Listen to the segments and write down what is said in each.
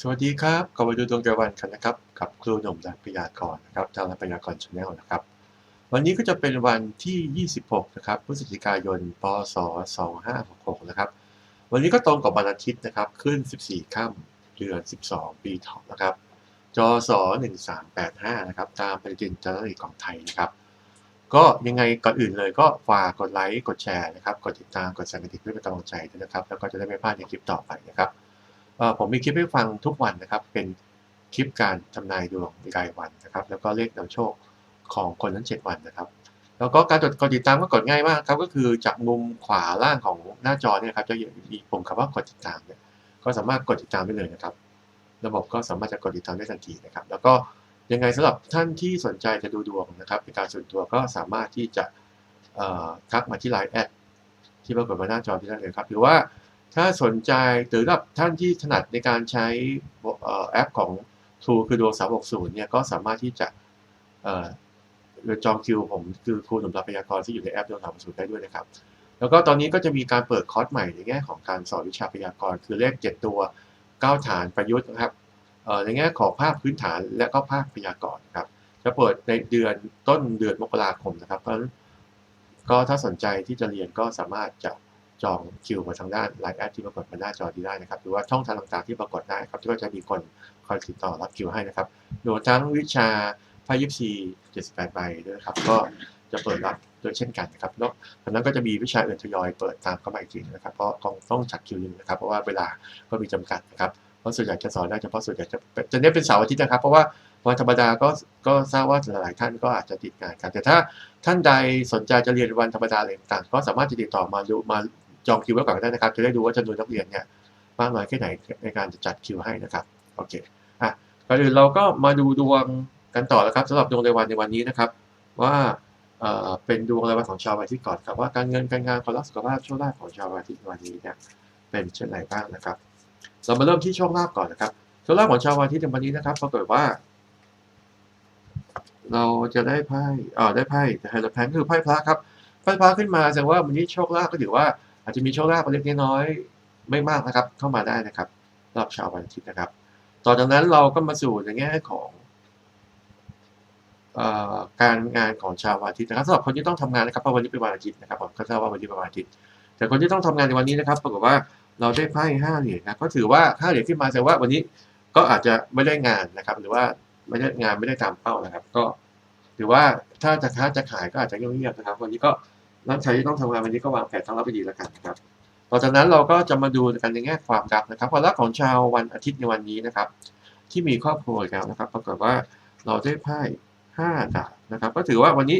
สวัสดีครับกลับมาดูดวงรายวันกันนะครับ กับครูหนุ่มรักพยากรณ์นะครับทางรักพยากรณ์ชาแนลนะครับ วันนี้ก็จะเป็นวันที่ 26 นะครับ พฤศจิกายน พศ 2566 นะครับ วันนี้ก็ตรงกับวันอาทิตย์นะครับ ขึ้น 14 ค่ำเดือน 12 ปีถาะนะครับ จศ 1385 นะครับ ตามปฏิทินจันทรีของไทยนะครับ ก็ยังไงก่อนอื่นเลยก็ฝากกดไลค์ กดแชร์นะครับ กดติดตาม กดสั่นกระดิ่งเพื่อเป็นกำลังใจด้วยนะครับ แล้วก็จะได้ไม่พลาดในคลิปต่อไปนะครับ ผมมีคลิปให้ฟังทุกวันนะครับ เป็นคลิปการทำนายดวงรายวันนะครับ แล้วก็เลขนำโชคของคนนั้น7วันนะครับ แล้วก็การกดกดติดตามก็กดง่ายมากครับก็คือจากมุมขวาล่างของหน้าจอเนี่ยครับจะมีปุ่มคำว่ากดติดตามเนี่ยก็สามารถกดติดตามได้เลยนะครับ ระบบก็สามารถจะกดติดตามได้ทันทีนะครับ แล้วก็ยังไงสำหรับท่านที่สนใจจะดูดวงนะครับเป็นการส่วนตัวก็สามารถที่จะทักมาที่ไลน์แอดที่ปรากฏบนหน้าจอที่นั่นเลยครับหรือว่า ถ้าสนใจหรือกับท่านที่ถนัดในการใช้แอปของ True คือดวง360 เนี่ย ก็สามารถที่จะจองคิวผมคือครูหนุ่มรับพยากรที่อยู่ในแอปดวง360 ได้ด้วยนะครับ แล้วก็ตอนนี้ก็จะมีการเปิดคอร์สใหม่ในแง่ของการสอนวิชาพยากรณ์คือเลข 7 ตัว 9 ฐานประยุทธ์นะครับในแง่ของภาคพื้นฐานและก็ภาคพยากรณ์ครับ จะเปิดในเดือนต้นเดือนมกราคมนะครับ เพราะฉะนั้นก็ถ้าสนใจที่จะเรียนก็สามารถจะ จองคิวมาทางด้านไลน์แอดที่ปรากฏบนหน้าจอนี้ได้นะครับ หรือว่าช่องทางต่างๆที่ปรากฏได้ครับที่ก็จะมีคนคอยติดต่อรับคิวให้นะครับรวมทั้งวิชาไพ่ยิปซี78ใบด้วยครับ ก็จะเปิดรับโดยเช่นกันนะครับแล้วจากนั้นก็จะมีวิชาอื่นทยอยเปิดตามเข้ามาอีกทีนะครับ เพราะคงต้องจัดคิวนึงนะครับ เพราะว่าเวลาก็มีจำกัดนะครับเพราะส่วนใหญ่จะสอนได้เฉพาะส่วนใหญ่จะจะเน้นเป็นเสาร์อาทิตย์นะครับ เพราะว่าวันธรรมดาก็ก็ทราบว่าหลายๆท่านก็อาจจะติดงานกัน แต่ถ้าท่านใดสนใจจะเรียนวันธรรมดาอะไรต่างก็สามารถจะติดต่อมาดูมา จองคิวไว้ก่อนก็ได้นะครับ จะได้ดูว่าจำนวนนักเรียนเนี่ยมากน้อยแค่ไหนในการจะจัดคิวให้นะครับ โอเค อะก่อนอื่นเราก็มาดูดวงกันต่อแล้วครับสำหรับดวงรายวันในวันนี้นะครับ ว่าเอ่อเป็นดวงรายวันของชาวอาทิตย์ก่อนครับว่าการเงินการงานความรักสุขภาพโชคลาภของชาวอาทิตย์ในวันนี้เนี่ยเป็นเช่นไรบ้างนะครับ เรามาเริ่มที่โชคลาภก่อนนะครับโชคลาภของชาวอาทิตย์ในวันนี้นะครับปรากฏว่า เราจะได้ไพ่เอ่อได้ไพ่แต่ไฮโลแพนคือไพ่พระครับไพ่พระขึ้นมาแสดงว่าวันนี้โชคลาภก็ถือว่า อาจจะมีโชคลาภเล็กน้อยไม่มากนะครับเข้ามาได้นะครับรับชาววันอาทิตย์นะครับ ต่อจากนั้นเราก็มาสู่ในแง่ของออการงานของชาววันอาทิตย์นะครับสำหรับคนที่ต้องทำงานนะครับเพราะวันนี้เป็นวันอาทิตย์นะครับผมก็ทราบว่าวันนี้เป็นวันอาทิตย์ แต่คนที่ต้องทำงานในวันนี้นะครับปรากฏว่าเราได้ไพ่ห้าเหรียญนะก็ถือว่าห้าเหรียญขึ้นมาแสดงว่าวันนี้ก็อาจจะไม่ได้งานนะครับ หรือว่าไม่ได้งานไม่ได้ตามเป้านะครับ ก็ถือว่าถ้าจะค้าจะขายก็อาจจะเงียบๆนะครับ วันนี้ก็ นักใช้ที่ต้องทำงานวันนี้ก็วางแผนต้องรับไปดีแล้วกันนะครับต่อจากนั้นเราก็จะมาดูกันในแง่ความรักนะครับความรักของชาววันอาทิตย์ในวันนี้นะครับ ที่มีครอบครัวแล้วนะครับ ปรากฏว่าเราได้ไพ่ห้าดาบนะครับ ก็ถือว่าวันนี้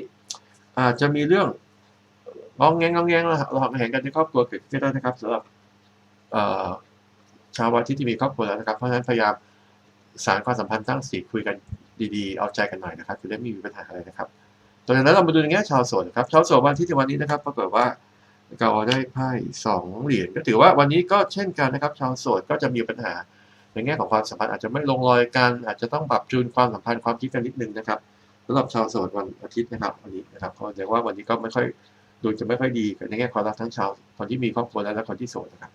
อาจจะมีเรื่องงองแงงงองแงงเราเห็นกันในครอบครัวเกิดขึ้นได้นะครับสำหรับชาววันอาทิตย์ที่มีครอบครัวแล้วนะครับ เพราะฉะนั้นพยายามสารความสัมพันธ์ตั้งสีคุยกันดีๆ เอาใจกันหน่อยนะครับจะได้ไม่มีปัญหาอะไรนะครับ ต่อจากนั้นเรามาดูในแง่ชาวโสดนะครับชาวโสดวันที่ในวันนี้นะครับปรากฏว่าเราได้ไพ่สองเหรียญก็ถือว่าวันนี้ก็เช่นกันนะครับ ชาวโสดก็จะมีปัญหาในแง่ของความสัมพันธ์อาจจะไม่ลงรอยกันอาจจะต้องปรับจูนความสัมพันธ์ความคิดกันนิดนึงนะครับสำหรับชาวโสดวันอาทิตย์นะครับวันนี้นะครับก็แสดงว่าวันนี้ก็ไม่ค่อยดูจะไม่ค่อยดีในแง่ความรักทั้งชาวคนที่มีครอบครัวและคนที่โสดนะครับ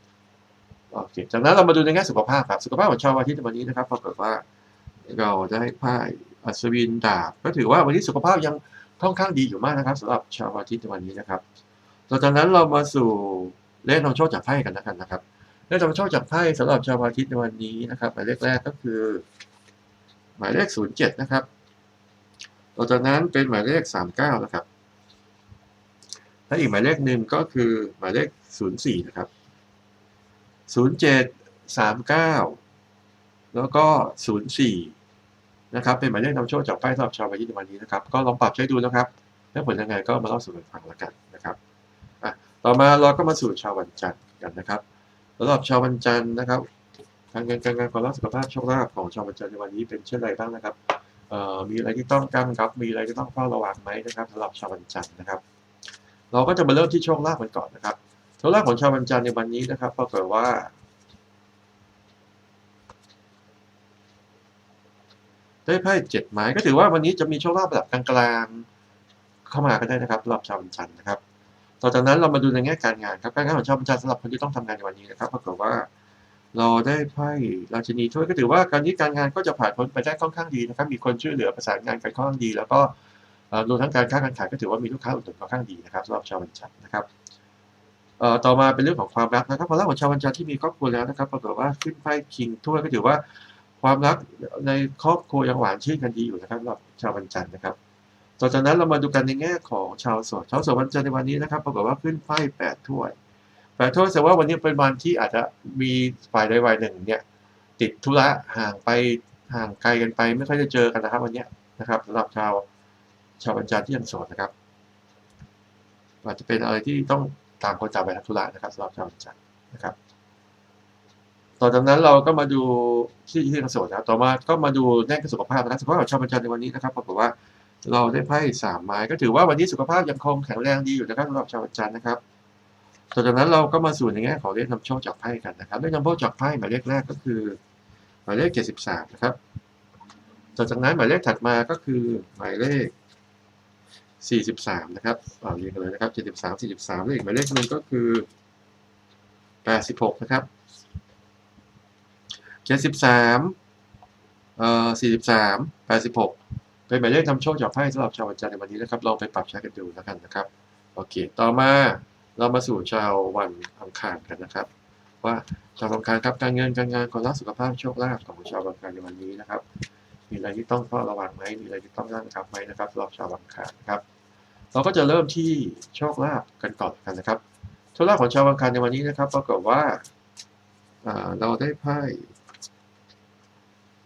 โอเคจากนั้นเรามาดูในแง่สุขภาพครับสุขภาพของชาววันอาทิตย์วันนี้นะครับปรากฏว่าเราได้ไพ่อัศวินดาบก็ถือว่าวันนี้สุขภาพยัง ค่อนข้างดีอยู่มากนะครับสำหรับชาวอาทิตย์ในวันนี้นะครับต่อจากนั้นเรามาสู่เลขนำโชคจากไพ่กันแล้วกันนะครับเลขนำโชคจากไพ่สำหรับชาวอาทิตย์ในวันนี้นะครับหมายเลขแรกก็คือ หมายเลขศูนย์เจ็ดนะครับต่อจากนั้นเป็นหมายเลขสามเก้านะครับและอีกหมายเลขหนึ่งก็คือหมายเลขศูนย์สี่นะครับศูนย์เจ็ดสามเก้าแล้วก็ศู นะครับเป็นหมายเลขนำโชคจากไพ่สำหรับชาววันที่ในวันนี้นะครับก็ลองปรับใช้ดูนะครับถ้าผลยังไงก็มาเล่าสู่กันฟังแล้วกันนะครับอะต่อมาเราก็มาสู่ชาววันจันทร์กันนะครับสำหรับชาววันจันทร์นะครับการเงินการงานความรักสุขภาพโชคลาภของชาววันจันทร์ในวันนี้เป็นเช่นไรบ้างนะครับเอ่อมีอะไรที่ต้องกังครับ มีอะไรที่ต้องเฝ้าระวังไหมนะครับสำหรับชาววันจันทร์นะครับ เราก็จะมาเริ่มที่โชคลาภกันก่อนนะครับโชคลาภของชาววันจันทร์ในวันนี้นะครับปรากฏว่า ได้ไพ่เจ็ดไม้ก็ถือว่าวันนี้จะมีโชคลาภระดับกลางๆเข้ามาก็ได้นะครับสำหรับชาววันจันนะครับ ต่อจากนั้นเรามาดูในแง่การงานครับการงานของชาววันจันสำหรับคนที่ต้องทำงานในวันนี้นะครับปรากฏว่าเราได้ไพ่ราชินีถ้วยก็ถือว่าการนี้การงานก็จะผ่านพ้นไปได้ค่อนข้างดีนะครับ มีคนช่วยเหลือประสานงานกันค่อนข้างดี แล้วก็รวมทั้งการค้าการขายก็ถือว่ามีลูกค้าอุดหนุนค่อนข้างดีนะครับสำหรับชาววันจันนะครับต่อมาเป็นเรื่องของความรักนะครับความรักของชาววันจันที่มีครอบครัวแล้วนะครับปรากฏว่าขึ้นไพ่คิงถ้วยก็ถือว่า ความรักในครอบครัวยังหวานชื่นกันดีอยู่นะครับสำหรับชาววันจันทร์นะครับ ต่อจากนั้นเรามาดูกันในแง่ของชาวโสดชาวโสดวันจันทร์ในวันนี้นะครับปรากฏว่าขึ้นไพ่แปดถ้วยแปดถ้วยแสดงว่าวันนี้เป็นวันที่อาจจะมีฝ่ายใดฝ่ายหนึ่งเนี่ยติดธุระห่างไปห่างไกลกันไปไม่ค่อยได้เจอกันนะครับวันนี้นะครับสำหรับชาวชาววันจันทร์ที่ยังโสดนะครับอาจจะเป็นอะไรที่ต้องต่างคนต่างไปทำธุระนะครับสำหรับชาววันจันทร์นะครับ ต่อจากนั้นเราก็มาดูที่ที่ยังโสดนะครับต่อมาก็มาดูแง่สุขภาพนะครับสุขภาพของชาววันจันในวันนี้นะครับปรากฏว่าเราได้ไพ่สามไม้ก็ถือว่าวันนี้สุขภาพยังคงแข็งแรงดีอยู่นะครับสำหรับชาววันจันนะครับต่อจากนั้นเราก็มาสู่ในแง่ของเลขนำโชคจากไพ่กันนะครับเลขนำโชคจากไพ่หมายเลขแรกก็คือหมายเลขเจ็ดสิบสามนะครับต่อจากนั้นหมายเลขถัดมาก็คือหมายเลขสี่สิบสามนะครับเอาเรียงกันเลยนะครับเจ็ดสิบสามสี่สิบสามเลขหมายเลขหนึ่งก็คือแปดสิบหกนะครับ เจ็ดสิบสามเอ่อสี่สิบสามแปดสิบหกเป็นหมายเลขนำโชคจากไพ่สำหรับชาววันจันทร์ในวันนี้นะครับลองไปปรับใช้กันดูแล้วกันนะครับโอเค ต่อมาเรามาสู่ชาววันอังคารกันนะครับ ว่าชาววันอังคารครับการเงินการงานความรักสุขภาพโชคลาภของชาววันอังคารในวันนี้นะครับ มีอะไรที่ต้องเฝ้าระวังไหมมีอะไรที่ต้องระงับไหมนะครับสำหรับชาววันอังคารครับ เราก็จะเริ่มที่โชคลาภกันก่อนกันนะครับโชคลาภของชาววันอังคารในวันนี้นะครับปรากฏว่าเราได้ไพ่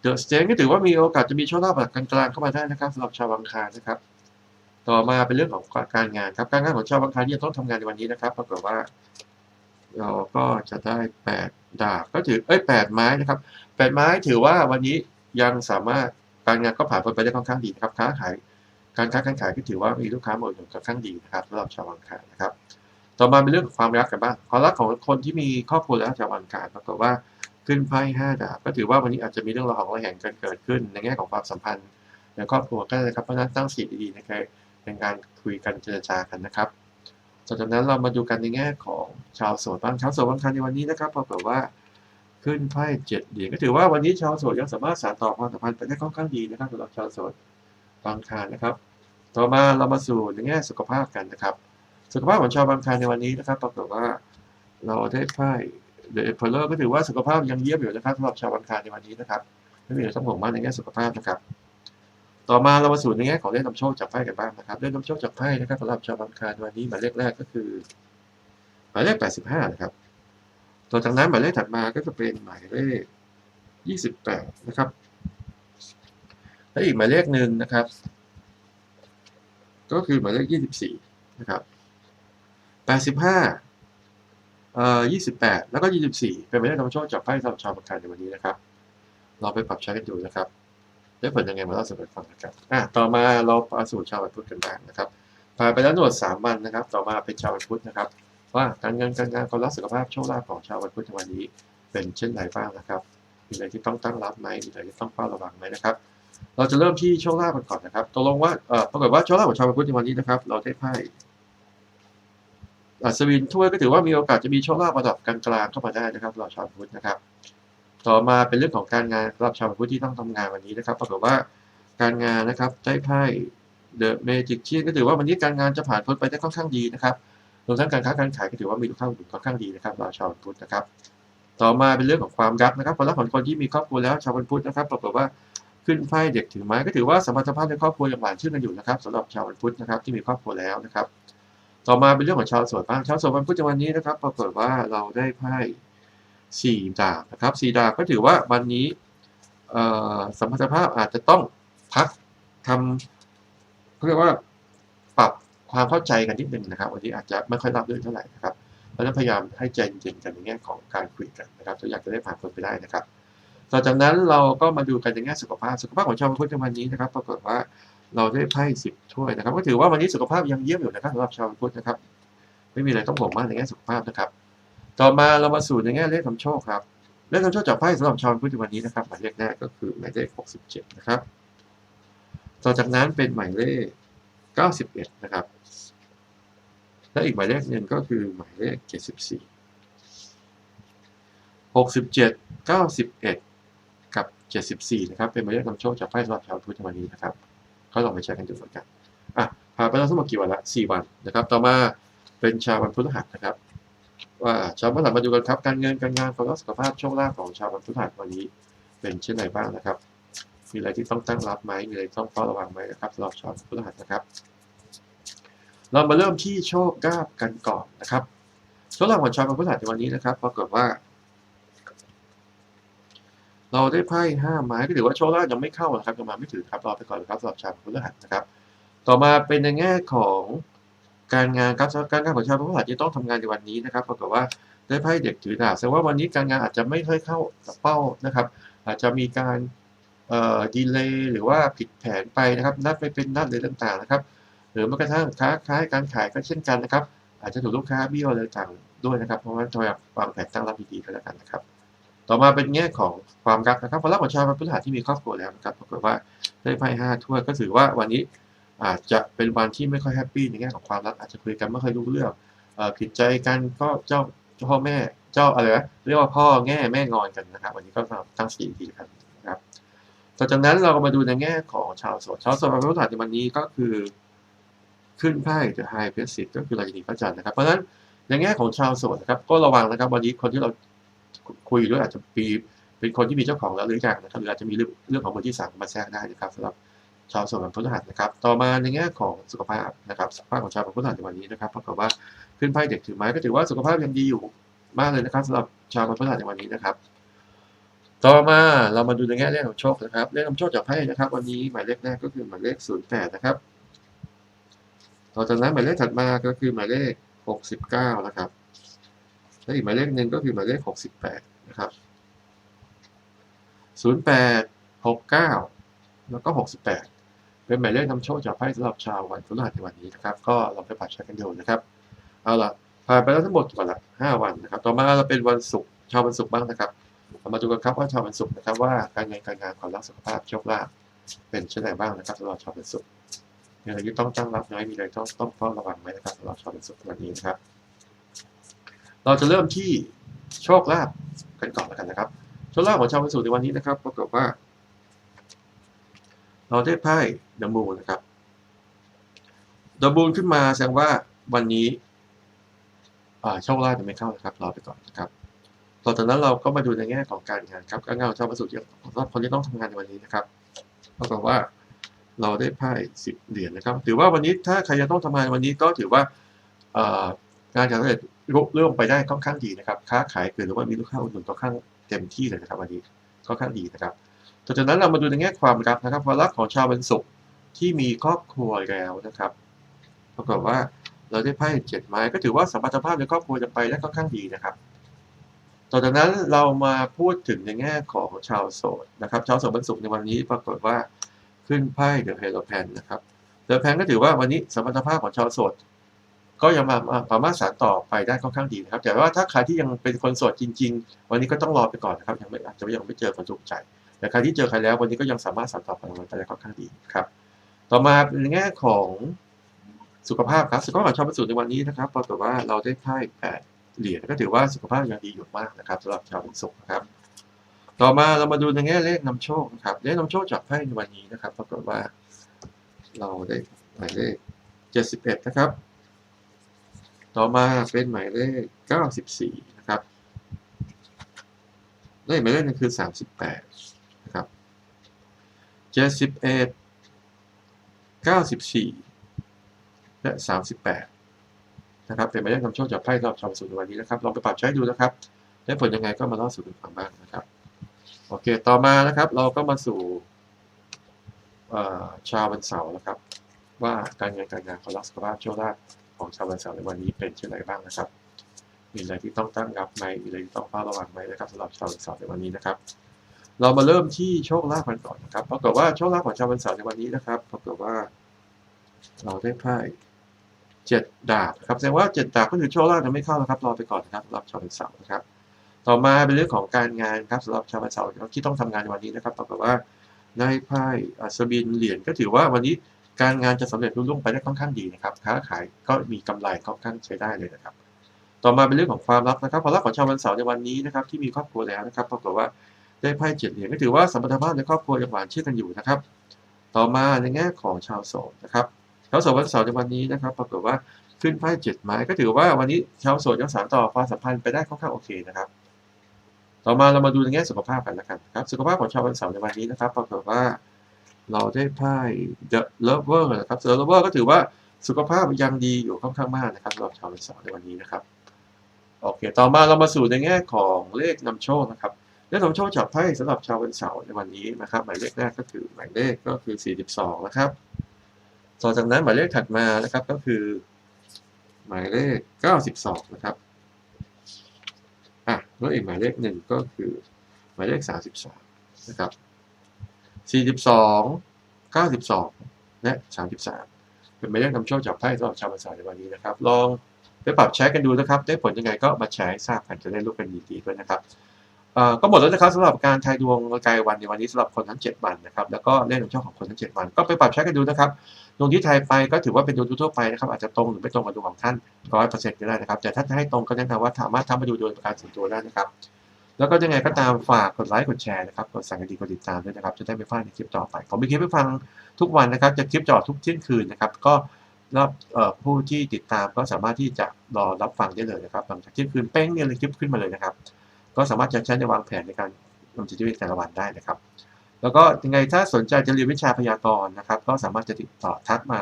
เดอะสเตนก็ถือว่ามีโอกาสจะมีโชคลาภแบบกลางๆเข้ามาได้นะครับสำหรับชาวบังคารนะครับ ต่อมาเป็นเรื่องของการงานครับการงานของชาวบังคารที่จะต้องทำงานในวันนี้นะครับปรากฏว่าเราก็จะได้แปดดาบก็ถือเอ้ยแปดไม้นะครับแปดไม้ถือว่าวันนี้ยังสามารถการงานก็ผ่านไปได้ค่อนข้างดีนะครับค้าขายการค้าการขายก็ถือว่ามีลูกค้าหมดหนุนค่อนข้างดีนะครับสำหรับชาวบังคารนะครับ ต่อมาเป็นเรื่องของความรักกันบ้างความรักของคนที่มีครอบครัวแล้วชาวบังคารปรากฏว่า ขึ้นไพ่ห้าดาบก็ถือว่าวันนี้อาจจะมีเรื่องราวของระแหงกันเกิดขึ้น ในแง่ของความสัมพันธ์ในครอบครัวก็เลยครับเพราะนั้นตั้งสติดีๆในการในการคุยกันเจรจากันนะครับจากนั้นเรามาดูกันในแง่ของชาวโสดบ้างชาวโสดบางคันในวันนี้นะครับปรากฏว่าขึ้นไพ่เจ็ดเหรียญก็ถือว่าวันนี้ชาวโสดยังสามารถสานต่อความสัมพันธ์ไปได้ค่อนข้างดีนะครับสำหรับชาวโสดบางคันนะครับ ต่อมาเรามาสู่ในแง่สุขภาพกันนะครับ สุขภาพของชาวบางคันในวันนี้นะครับปรากฏว่าเราได้ไพ่ เดอะเอ p เพลเลอร์ก็ถือว่าสุขภาพยังเยี่ยมอยู่นะครับสำหรับชาววันอังคารในวันนี้นะครับไม่มีอะไรต้องห่วงมากในแง่สุขภาพนะครับ ต่อมาเรามาสู่ในแง่ของเลขนำโชคจากไพ่กันบ้างนะครับเลขนำโชคจากไพ่นะครับสำหรับชาววันอังคารวันนี้หมายเลขแรกก็คือหมายเลข 85 นะครับต่อจากนั้นหมายเลขถัดมาก็จะเป็นหมายเลข 28 นะครับและอีกหมายเลขหนึ่งนะครับ ก็คือหมายเลข 24 นะครับ 85 เอ่อ28 แล้วก็ 24 เป็นไปได้นำโชคจากไพ่สำหรับชาวประกันในวันนี้นะครับ เราไปปรับใช้กันดูนะครับได้ผลยังไงมาเล่าสู่กันฟังนะครับอะต่อมาเรามาสู่ชาววันพุทธกันบ้างนะครับผ่านไปแล้วหนวด3วันนะครับ ต่อมาเป็นชาววันพุทธนะครับ ว่าการเงินการงานความรักสุขภาพโชคลาภของชาววันพุทธในวันนี้ เป็นเช่นไรบ้างนะครับ มีอะไรที่ต้องตั้งรับไหมมีอะไรที่ต้องเฝ้าระวังไหมนะครับ เราจะเริ่มที่โชคลาภกันก่อนนะครับตกลงว่าเอ่อปรากฏว่าโชคลาภของชาววันพุทธในวันนี้นะครับ เราได้ไพ่ อัศวินถ้วยก็ถือว่ามีโอกาสจะมีโชคลาภระดับกลางๆเข้ามาได้นะครับสำหรับชาวพุธนะครับ ต่อมาเป็นเรื่องของการงานสำหรับชาวพุธที่ต้องทำงานวันนี้นะครับปรากฏว่าการงานนะครับได้ไพ่เดอะเมจิกเชียนก็ถือว่าวันนี้การงานจะผ่านพ้นไปได้ค่อนข้างดีนะครับรวมทั้งการค้าการขายก็ถือว่ามีค้าอุดหนุนค่อนข้างดีนะครับสำหรับชาวพุธนะครับ ต่อมาเป็นเรื่องของความรักนะครับความรักของคนที่มีครอบครัวแล้วชาวพุธนะครับปรากฏว่าขึ้นไพ่เด็กถือไม้ก็ถือว่าสัมพันธภาพในครอบครัวยังหวานชื่นกันอยู่นะครับสำหรับชาวพุธนะครับที่มีครอบครัวแล้วนะครับ ต่อมาเป็นเรื่องของชาวโสดบ้างชาวโสดวันพุธวันนี้นะครับปรากฏว่าเราได้ไพ่สี่ดาบนะครับสี่ดาบก็ถือว่าวันนี้สมพันธภาพอาจจะต้องพักทำเขาเรียกว่าปรับความเข้าใจกันนิดนึงนะครับ วันนี้อาจจะไม่ค่อยรับรื่นเท่าไหร่นะครับเพราะฉะนั้นพยายามให้ใจเย็นกันในแง่ของการคุยกันนะครับตัวอยางจะได้ผ่านพ้นไปได้นะครับ ต่อจากนั้นเราก็มาดูกันในแง่สุขภาพสุขภาพของชาวพุธวันนี้นะครับ ปรากฏว่า เราได้ไพ่สิบถ้วยนะครับ ก็ถือว่าวันนี้สุขภาพยังเยี่ยมอยู่นะครับสำหรับชาวพุทธนะครับ ไม่มีอะไรต้องห่วงมากในแง่สุขภาพนะครับ ต่อมาเรามาสู่ในแง่เลขนำโชคครับเลขนำโชคจากไพ่สำหรับชาวพุทธในวันนี้นะครับหมายเลขแรกก็คือหมายเลขหกสิบเจ็ดนะครับ ต่อจากนั้นเป็นหมายเลขเก้าสิบเอ็ดนะครับและอีกหมายเลขหนึ่งก็คือหมายเลขเจ็ดสิบสี่หกสิบเจ็ดเก้าสิบเอ็ดกับเจ็ดสิบสี่นะครับ เป็นหมายเลขนำโชคจากไพ่สำหรับชาวพุทธวันนี้นะครับ ก็ลองไปใช้กันดูเหมือนกันอะผ่านไปแล้วทั้งหมดกี่วันละสี่วันนะครับ ต่อมาเป็นชาววันพฤหัสนะครับ ว่าชาวพฤหัสมาดูกันครับ การเงินการงานความรักสุขภาพโชคลาภของชาววันพฤหัสวันนี้เป็นเช่นไรบ้างนะครับมีอะไรที่ต้องตั้งรับไหมมีอะไรต้องเฝ้าระวังไหมนะครับสำหรับชาวพฤหัสนะครับ เรามาเริ่มที่โชคลาภกันก่อนนะครับโชคลาภของชาวพฤหัสในวันนี้นะครับปรากฏว่า เราได้ไพ่ห้าไม้ก็ถือว่าโชคลาภยังไม่เข้านะครับยังมาไม่ถึงครับรอไปก่อนนะครับสำหรับชาวพฤหัสนะครับ ต่อมาเป็นในแง่ของการงานครับการงานของชาวพฤหัสที่ต้องทำงานในวันนี้นะครับปรากฏว่าได้ไพ่เด็กถือดาบแสดงว่าวันนี้การงานอาจจะไม่ค่อยเข้าเป้านะครับ อาจจะมีการเอ่อดีเลย์หรือว่าผิดแผนไปนะครับนัดไปเป็นนัดเลยต่างๆนะครับ หรือแม้กระทั่งค้าขายการขายก็เช่นกันนะครับ อาจจะถูกลูกค้าเบี้ยวอะไรต่างด้วยนะครับ เพราะว่าจะวางแผนตั้งรับดีๆก็แล้วกันนะครับ ต่อมาเป็นแง่ของความรักนะครับความรักของชาวพฤหัสที่มีครอบครัวแล้วนะครับปรากฏว่าได้ไพ่ห้าถ้วยก็ถือว่าวันนี้อาจจะเป็นวันที่ไม่ค่อยแฮปปี้ในแง่ของความรักอาจจะคุยกันไม่ค่อยรู้เรื่องผิดใจกันก็เจ้าพ่อแม่เจ้าอะไรนะเรียกว่าพ่อแง่แม่งอนกันนะครับ วันนี้ก็ตั้งสติดีกันนะครับต่อจากนั้นเราก็มาดูในแง่ของชาวโสดชาวโสดพฤหัสในวันนี้ก็คือขึ้นไพ่ The High p r i e s t ก็คือราชินีพระจันทร์นะครับเพราะฉะนั้นในแง่ของชาวโสดนะครับก็ระวังนะครับ วันนี้คนที่เรา คุยด้วยอาจจะมีเป็นคนที่มีเจ้าของแล้วหรือยังนะครับหรืออาจจะมีเรื่องเรื่องของมือที่สามมาแทรกได้นะครับสำหรับชาวสวนพฤหัสนะครับ ต่อมาในแง่ของสุขภาพนะครับสุขภาพของชาววันพฤหัสในวันนี้นะครับปรากฏว่าขึ้นไพ่เด็กถือไม้ก็ถือว่าสุขภาพยังดีอยู่มากเลยนะครับสำหรับชาววันพฤหัสในวันนี้นะครับ ต่อมาเรามาดูในแง่เลขของโชคนะครับเลขของโชคจากไพ่นะครับ วันนี้หมายเลขแรกก็คือหมายเลขศูนย์แปดนะครับต่อจากนั้นหมายเลขถัดมาก็คือหมายเลข69นะครับ และอีกหมายเลขหนึ่งก็คือหมายเลข 68 นะครับ 08 69 แล้วก็ 68 เป็นหมายเลขนำโชคจากไพ่สำหรับชาววันพฤหัสในวันนี้นะครับ ก็ลองไปปรับใช้กันดูนะครับ เอาล่ะผ่านไปแล้วทั้งหมดกี่วันละ5วันนะครับ ต่อมาเราเป็นวันศุกร์ชาววันศุกร์บ้างนะครับเรามาดูกันครับว่าชาววันศุกร์นะครับว่าการเงินการงานความรักสุขภาพโชคลาภเป็นเช่นไรบ้างนะครับสำหรับชาววันศุกร์มีอะไรที่ต้องตั้งรับไหมมีอะไรต้องต้องเฝ้าระวังไหมนะครับสำหรับชาววันศุกร์วันนี้นะครับ เราจะเริ่มที่โชคลาภกันก่อนแล้วกันนะครับ โชคลาภของชาววันศุในวันนี้นะครับปรากฏว่า เราได้ไพ่ดัมบูนะครับดัมบูขึ้นมาแสดงว่าวันนี้โชคลาภยังไม่เข้านะครับรอไปก่อนนะครับต่อจากนั้นเราก็มาดูในแง่ของการงานครับการงานของชาววันศุกร์สำหรับคนที่ต้องทำงานในวันนี้นะครับปรากฏว่าเราได้ไพ่สิบเหรียญนะครับ ถือว่าวันนี้ถ้าใครจะต้องทำงานวันนี้ก็ถือว่างานการเงินลุ เรื่องไปได้ค่อนข้างดีนะครับ ค้าขายเกิดหรือว่ามีลูกค้าอุดหนุนค่อนข้างเต็มที่เลยนะครับวันนี้ค่อนข้างดีนะครับต่อจากนั้นเรามาดูในแง่ความรักนะครับความรักของชาววันศุกร์ที่มีครอบครัวแล้วนะครับปรากฏว่าเราได้ไพ่เจ็ดไม้ก็ถือว่าสมรรถภาพในครอบครัวจะไปได้ค่อนข้างดีนะครับ ต่อจากนั้นเรามาพูดถึงในแง่ของชาวโสดนะครับ ชาวโสดวันศุกร์ในวันนี้ปรากฏว่าขึ้นไพ่เดอะไฮโลแพนนะครับเดอะแพนก็ถือว่าวันนี้สมรรถภาพของชาวโสด ก็ยังสามารถสานต่อไปได้ค่อนข้างดีนะครับ แต่ว่าถ้าใครที่ยังเป็นคนโสดจริง ๆ วันนี้ก็ต้องรอไปก่อนนะครับยังไม่อาจจะยังไม่เจอคนถูกใจ แต่ใครที่เจอใครแล้ววันนี้ก็ยังสามารถสานต่อไปมันไปได้ค่อนข้างดีครับ ต่อมาในแง่ของสุขภาพครับสุขภาพของชาววันศุกร์ในวันนี้นะครับปรากฏว่าเราได้ไพ่แปดเหรียญก็ถือว่าสุขภาพยังดีอยู่มากนะครับสำหรับชาววันศุกร์นะครับ ต่อมาเรามาดูในแง่เลขนำโชคนะครับเลขนำโชคจากไพ่ในวันนี้นะครับ ปรากฏว่า เราได้หมายเลข71นะครับ ต่อมาเป็นหมายเลข 94 นะครับ เลขหมายเลขหนึงคือ 38 นะครับ 71 94 และ 38 นะครับ เป็นหมายเลขนำโชคจากไพ่รอบชาวสุดในวันนี้นะครับ ลองไปปรับใช้ดูนะครับ ได้ผลยังไงก็มาเล่าสู่กันฟังบ้างนะครับ โอเค ต่อมานะครับ เราก็มาสู่ชาววันเสาร์นะครับ ว่าการเงินการงานของรักสุขภาพโชคลาภ ของชาววันเสาร์ในวันนี้เป็นเช่นไรบ้างนะครับ มีอะไรที่ต้องตั้งรับไหมมีอะไรที่ต้องเฝ้าระวังไหมนะครับสำหรับชาววันเสาร์ในวันนี้นะครับ เรามาเริ่มที่โชคลาภกันก่อนนะครับปรากฏว่าโชคลาภของชาววันเสาร์ในวันนี้นะครับปรากฏว่า เราได้ไพ่เจ็ดดาบครับแสดงว่าเจ็ดดาบก็คือโชคลาภยังไม่เข้านะครับรอไปก่อนนะครับสำหรับชาววันเสาร์นะครับ ต่อมาเป็นเรื่องของการงานครับสำหรับชาววันเสาร์ที่ต้องทำงานในวันนี้นะครับปรากฏว่าได้ไพ่อัศบินเหรียญก็ถือว่าวันนี้ การงานจะสำเร็จรุ่งรืองไปได้ค่อนข้างดีนะครับค้าขายก็มีกำไรค่อนข้างใช้ได้เลยนะครับ ต่อมาเป็นเรื่องของความรักนะครับความรักของชาววันเสาร์ในวันนี้นะครับที่มีครอบครัวแล้วนะครับปรากฏว่าได้ไพ่เจ็ดเหรียญก็ถือว่าสัมพันธภาพในครอบครัวยังหวานชื่นกันอยู่นะครับ ต่อมาในแง่ของชาวโสดนะครับชาวโสดวันเสาร์ในวันนี้นะครับ ปรากฏว่าขึ้นไพ่เจ็ดไม้ก็ถือว่าวันนี้ชาวโสดยังสานต่อความสัมพันธ์ไปได้ค่อนข้างโอเคนะครับ ต่อมาเรามาดูในแง่สุขภาพกันแล้วกันะครับ สุขภาพของชาววันเสาร์ในวันนี้นะครับ ปรากฏว่า เราได้ไพ่ The Lover นะครับ The Lover ก็ถือว่าสุขภาพยังดีอยู่ค่อนข้างมากนะครับสำหรับชาววันเสาร์ในวันนี้นะครับ โอเค ต่อมาเรามาสู่ในแง่ของเลขนำโชคนะครับเลขนำโชคจากไพ่สำหรับชาววันเสาร์ในวันนี้นะครับ หมายเลขแรกก็คือหมายเลขก็คือ 42 นะครับ ต่อจากนั้นหมายเลขถัดมานะครับก็คือ หมายเลข 92 นะครับอะแล้วอีกหมายเลขหนึ่งก็คือหมายเลข 33 นะครับ 42 92 และ 33 เป็นหมายเลขนำโชคจากไพ่สำหรับชาววันสาในวันนี้นะครับ ลองไปปรับใช้กันดูนะครับ ได้ผลยังไงก็มาแชร์ให้ทราบกันจะได้รู้กันดีๆด้วยนะครับก็หมดแล้วนะครับสำหรับการทายดวงรายวันในวันนี้สำหรับคนทั้ง 7 วันนะครับ แล้วก็เลขนำโชคของคนทั้ง 7 วัน ก็ไปปรับใช้กันดูนะครับดวงที่ทายไปก็ถือว่าเป็นดวงทั่วไปนะครับอาจจะตรงหรือไม่ตรงกับดวงของท่านร้อยเปอร์เซ็นต์ก็ได้นะครับ แต่ถ้าให้ตรงก็แนะนำว่าสามารถทำมาดูโดยประการส่วนตัวได้นะครับ แล้วก็ยังไงก็ตามฝากกดไลค์กดแชร์นะครับกดสั่งกระดิ่งกดติดตามด้วยนะครับ จะได้ไม่พลาดในคลิปต่อไปผมมีคลิปให้ฟังทุกวันนะครับ จะคลิปจอดทุกเที่ยงคืนนะครับ ก็รับผู้ที่ติดตามก็สามารถที่จะรอรับฟังได้เลยนะครับหลังจากเที่ยงคืนเป้งเนี่ยเลยคลิปขึ้นมาเลยนะครับ ก็สามารถจะใช้ในวางแผนในการดำเนินชีวิตแต่ละวันได้นะครับ แล้วก็ยังไงถ้าสนใจจะเรียนวิชาพยากรณ์นะครับ ก็สามารถจะติดต่อทักมา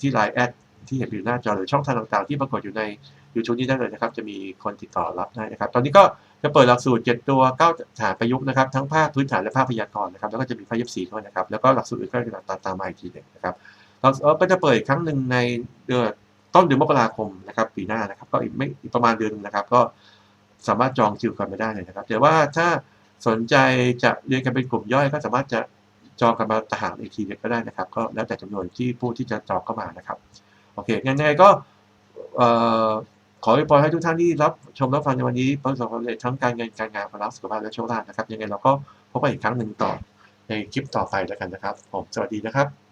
ที่ไลน์แอดที่เห็นอยู่หน้าจอหรือช่องทางต่างๆ ที่ปรากฏอยู่ใน YouTube นี้ได้เลยนะครับ จะมีคนติดต่อรับได้นะครับ ตอนนี้ก็จะเปิดหลักสูตร 7 ตัว9ฐานประยุกต์นะครับ ทั้งภาคพื้นฐานและภาคพยากรณ์นะครับ แล้วก็จะมีภาคยิบสีด้วยนะครับ แล้วก็หลักสูตรอื่นก็จะตามตามมาอีกทีหนึงนะครับเราก็จะเปิดอีกครั้งหนึ่งในเดือนต้นเดือนมกราคมนะครับปีหน้านะครับ ก็อีกไม่อีกประมาณเดือนนึงนะครับ ก็สามารถจองคิวกันไม่ได้เลยนะครับ แต่ว่าถ้าสนใจจะเรียนกันเป็นกลุ่มย่อย ก็สามารถจะจองกันมาตหารอีกทีหนึงก็ได้นะครับ ก็แล้วแต่จำนวนที่ผู้ที่จะจองเข้ามานะครับ โอเคงั้นยังไงก็เอ่อ ขออวยพรให้ทุกท่านที่รับชมรับฟังในวันนี้ประสบความสำเร็จทั้งการเงินการงานพลังสุขภาพและโชคลาภนะครับยังไงเราก็พบกันอีกครั้งหนึ่งต่อในคลิปต่อไปแล้วกันนะครับ ผมสวัสดีนะครับ